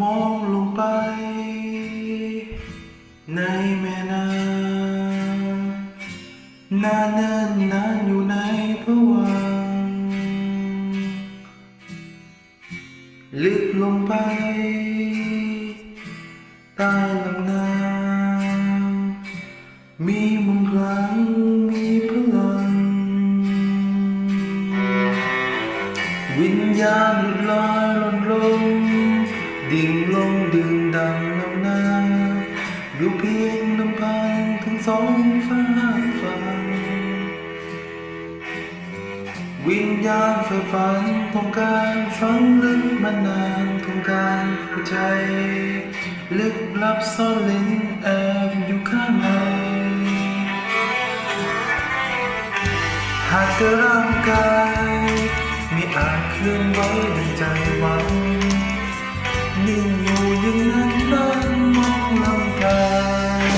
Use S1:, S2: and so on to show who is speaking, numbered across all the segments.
S1: มองลงไป ในแม่น้ำนานเนินนานอยู่ในพวังลึกลงไป ใต้ลำน้ำมีมนต์คลังมีพลัง วิญญาณหลุดลอยหล่นลง ดิ่งลงดื่มดังน้ำนาอยู่เพียงลำพังทั้งสองฟ้าฟังวิญญาณไฟฝันต้องการฝังลึกมานานต้องการหัวใจ ลึกลับซ่อนลิ้นแอบอยู่ข้างในหากแต่ร่างกายไม่อาจเคลื่อนไหวดังใจหวัง นิ่งอยู่อย่างนั้นนั่งมองลำกาย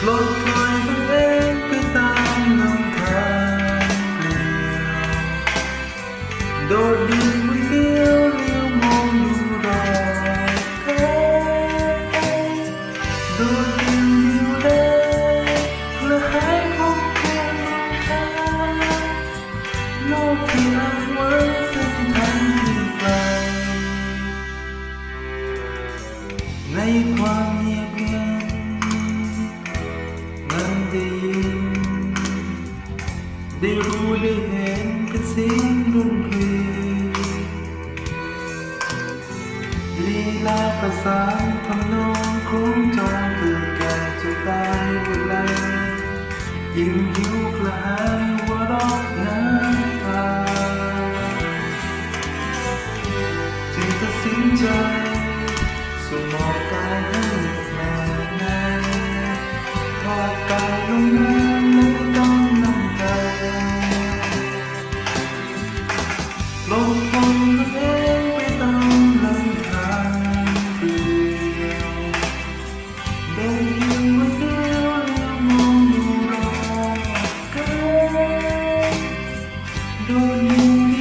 S1: ปลดปล่อยตัวเองไปตามลำท ควายโดดเดี่ยวเดียวดายและหายพบแค่ลมทางโลกที่อ้างไว้เส้นทางที่ไกลในความยบงันนั้นได้ยินได้รู้ได้เห็นเป็นเสียงดนตรีลีลาประสานทำนองของจองเกิดแก่จะตายเลยิ่งหิวกระหายวอกน้ำตาจึงตัดสินใจ ส่งมอบกายให้ม่นาทอดกายลงน้ำไม่ต้องน้ำตาลงพลตัวเองไปตามลำทางเปลี่ยวเดินยู่คนเดียวแล้วมองดูรอบกายโดนอยู่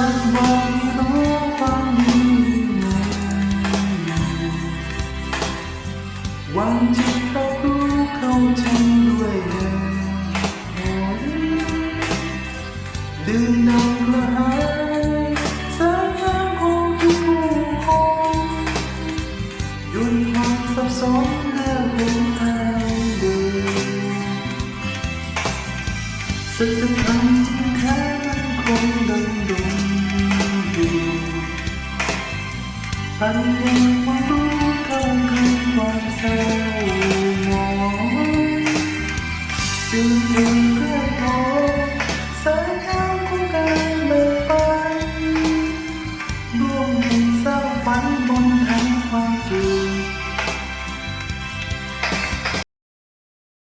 S1: ยากบอกให้รู้ความดีในหวังจะรับรู้เข้าใจด้วยเหตุผลดื่มนำกระหายสายน้ำของทุกคนหยุดความสับสนเลือกหนทางเดินสัจธรรมที่แท้นั้นคงดำดง anh em quá tốt không không còn sao ngó từng từng cái đó sợi áo của cái lời bay luôn mình sao phán bóng